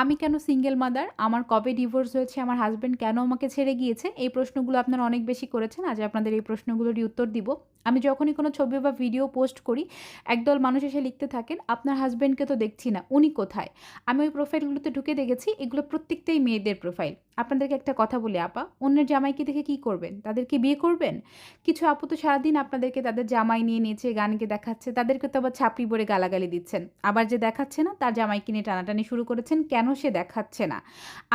আমি কেন single mother আমার কবে ডিভোর্স হয়েছে? আমার হাজব্যান্ড কেন আমাকে ছেড়ে গিয়েছে? এই প্রশ্নগুলো আপনারা অনেক বেশি করেছেন। আজ আপনাদের এই প্রশ্নগুলোরই উত্তর দিব। আমি যখনই কোনো ছবি বা ভিডিও পোস্ট করি, একদল মানুষ এসে লিখতে থাকেন, আপনার হাজব্যান্ডকে তো দেখছি না, উনি কোথায়? আমি ওই প্রোফাইলগুলোতে ঢুকে দেখেছি, এগুলো প্রত্যেকটাই মেয়েদের প্রোফাইল আপনাদেরকে একটা কথা বলি, আপা, অন্যের জামাইকে দেখে কি করবেন? তাদেরকে বিয়ে করবেন? কিছু আপু তো সারাদিন আপনাদেরকে তাদের জামাই নিয়ে নিয়েছে, গানকে দেখাচ্ছে, তাদেরকে তো আবার ছাপড়ি বলে গালাগালি দিচ্ছেন। আবার যে দেখাচ্ছে না, তার জামাইকে নিয়ে টানাটানি শুরু করেছেন, কেন সে দেখাচ্ছে না?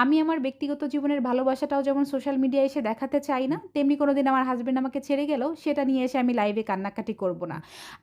আমি আমার ব্যক্তিগত জীবনের ভালোবাসাটাও যেমন সোশ্যাল মিডিয়ায় এসে দেখাতে চাই না, তেমনি কোনো দিন আমার হাজব্যান্ড আমাকে ছেড়ে গেলেও সেটা নিয়ে এসে আমি লাইভে কান্নাকাটি করব না।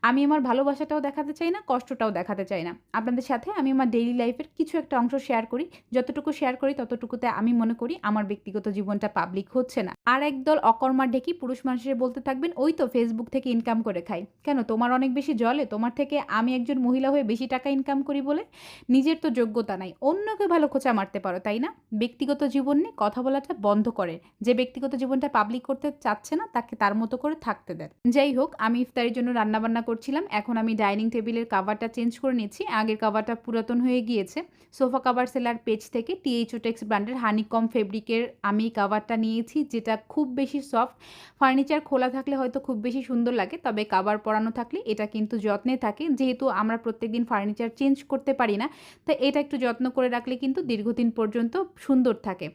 আমি আমার ভালোবাসাটাও দেখাতে চাই না, কষ্টটাও দেখাতে চাই না। আপনাদের সাথে আমি আমার ডেইলি লাইফের কিছু একটা অংশ শেয়ার করি। যতটুকু শেয়ার করি, ততটুকুতে আমি মনে করি আমার ব্যক্তিগত জীবনটা পাবলিক হচ্ছে না। আর একদল অকর্মার ডেকি পুরুষ মানুষের বলতে থাকবেন, ওই তো ফেসবুক থেকে ইনকাম করে খাই কেন? তোমার অনেক বেশি জলে, তোমার থেকে আমি একজন মহিলা হয়ে বেশি টাকা ইনকাম করি বলে? নিজের তো যোগ্যতা নাই। অন্যকে ভালো খোঁচা মারতে পারো, তাই না? ব্যক্তিগত জীবন নিয়ে কথা বলাটা বন্ধ করে। যে ব্যক্তিগত জীবনটা পাবলিক করতে চাচ্ছে না, তাকে তার মতো করে থাকতে দেন। যাই হোক, আমি ইফতারের জন্য রান্নাবান্না করছিলাম। এখন আমি ডাইনিং টেবিলের কাভারটা চেঞ্জ করে নিচ্ছি। আগের কাভারটা পুরাতন হয়ে গিয়েছে। সোফা কাভার সেলার পেজ থেকে টিএইচও টেক্স ব্র্যান্ডের হানিকম ফেব্রিকের আমি কাভারটা নিয়েছি, যেটা খুব বেশি সফট ফার্নিচার খোলা থাকলে হয়তো খুব বেশি সুন্দর লাগে, তবে কাভার পরানো থাকলে এটা কিন্তু যত্নে থাকে। যেহেতু আমরা প্রত্যেকদিন ফার্নিচার চেঞ্জ করতে পারি না তাই এটা একটু যত্ন করে রাখলে কিন্তু দীর্ঘদিন পর্যন্ত সুন্দর থাকে।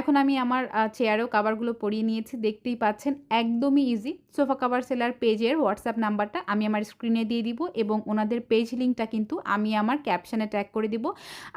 এখন আমি আমার চেয়ারেও কাভারগুলো পরিয়ে নিয়েছি। দেখতেই পাচ্ছেন, একদমই ইজি সোফা কাভার সেলার পেজের হোয়াটসঅ্যাপ নাম্বারটা আমি আমার স্ক্রিনে দিয়ে দিব এবং ওনাদের পেজ লিঙ্কটা কিন্তু আমি আমার ক্যাপশানে ট্যাগ করে দিব।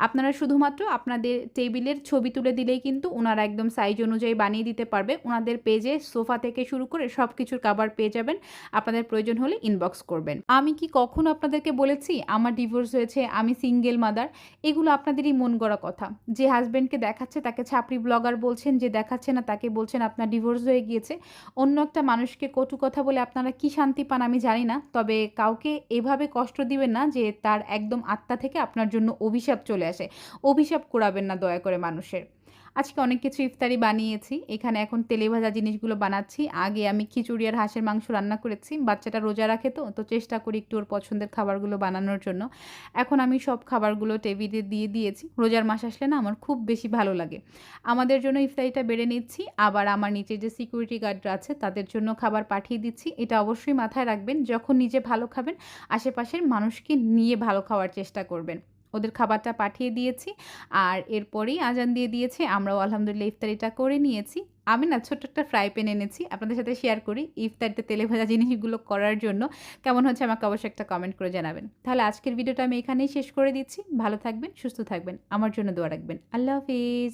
আপনারা শুধুমাত্র আপনাদের টেবিলের ছবি তুলে দিলেই কিন্তু ওনারা একদম সাইজ অনুযায়ী বানিয়ে দিতে পারবে। ওনাদের পেজে সোফা থেকে শুরু করে সব কিছুর কাভার পেয়ে যাবেন। আপনাদের প্রয়োজন হলে ইনবক্স করবেন। আমি কি কখনো আপনাদেরকে বলেছি, আমার ডিভোর্স হয়েছে, আমি সিঙ্গেল মাদার এগুলো আপনাদেরই মন গড়া কথা। যে হাজব্যান্ডকে দেখাচ্ছে তাকে ছাপড়ি ব্লগার বলছেন, যে দেখাচ্ছে না তাকে বলছেন আপনার ডিভোর্স হয়ে গিয়েছে। অন্য একটা মানুষকে কটু কথা বলে আপনারা কি শান্তি পান আমি জানি না, তবে কাউকে এভাবে কষ্ট দিবেন না যে তার একদম আত্মা থেকে আপনার জন্য অভিশাপ চলে আসে। অভিশাপ কুড়াবেন না দয়া করে মানুষের। আজকে অনেক কিছু ইফতারি বানিয়েছি। এখানে এখন তেলে ভাজা জিনিসগুলো বানাচ্ছি। আগে আমি খিচুড়ি আর হাঁসের মাংস রান্না করেছি। বাচ্চাটা রোজা রাখে তো তো চেষ্টা করি একটু ওর পছন্দের খাবারগুলো বানানোর জন্য। এখন আমি সব খাবারগুলো টেবিলে দিয়ে দিয়েছি। রোজার মাস আসলে না আমার খুব বেশি ভালো লাগে। আমাদের জন্য ইফতারিটা বেড়ে নিচ্ছি। আবার আমার নিচে যে সিকিউরিটি গার্ডরা আছে, তাদের জন্য খাবার পাঠিয়ে দিচ্ছি। এটা অবশ্যই মাথায় রাখবেন, যখন নিজে ভালো খাবেন, আশেপাশের মানুষকে নিয়ে ভালো খাওয়ার চেষ্টা করবেন। ওদের খাবারটা পাঠিয়ে দিয়েছি। আর এরপরেই আজান দিয়ে দিয়েছে। আমরাও আলহামদুলিল্লাহ ইফতারিটা করে নিয়েছি। আমি না ছোট্ট একটা ফ্রাই প্যান এনেছি। আপনাদের সাথে শেয়ার করি ইফতারিতে তেলে ভাজা জিনিসগুলো করার জন্য। কেমন হচ্ছে আমাকে অবশ্যই একটা কমেন্ট করে জানাবেন। তাহলে আজকের ভিডিওটা আমি এখানেই শেষ করে দিচ্ছি। ভালো থাকবেন, সুস্থ থাকবেন। আমার জন্য দোয়া রাখবেন। আল্লাহ হাফিজ।